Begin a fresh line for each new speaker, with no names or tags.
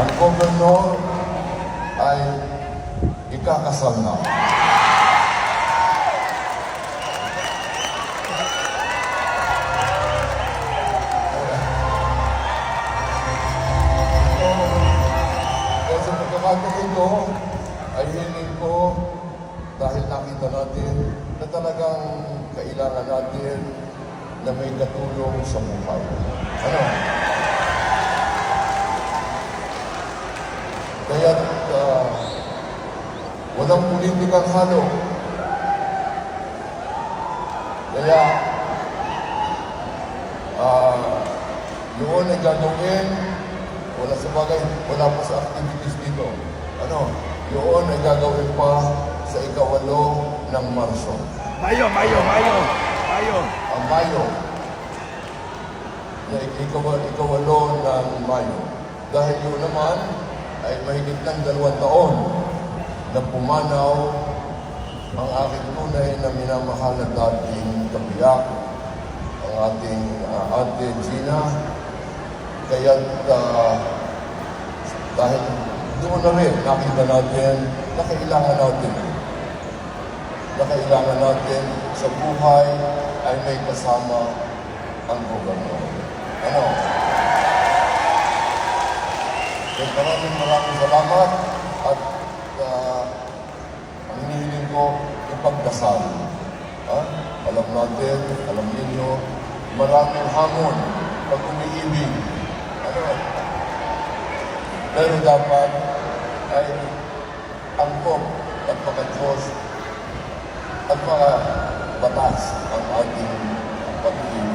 Ang gobernador ay ikakasal na. Pagkakataon ko, ay hiling ko dahil nakita natin na talagang kailangan natin na may katulong sa buhay. Ano? Kaya uh, walang politikang halo. Kaya ah yun ay gagawin wala sa bagay, wala pa sa activities dito. Ano? Yun ay gagawin pa sa ikawalo ng Marso.
Mayo, Mayo, Mayo, Mayo.
Ang Mayo. Na ikaw, ikawalo ng Mayo. Dahil yun naman ay mahigit ng dalawang taon na pumanaw ang aking tunay na minamahal na dating kabiyak, ang ating uh, ate Gina. Kaya dahil doon na rin nakita natin na kailangan natin na kailangan natin sa buhay ay may kasama ang gobernador. Ano? So, maraming maraming salamat at uh, ang hinihiling ko, ipagdasal. Ha? Alam natin, alam ninyo, maraming hamon pag umiibig. Ano? Pero dapat ay angkop at pagka-Diyos at mga batas ang ating pag-ibig.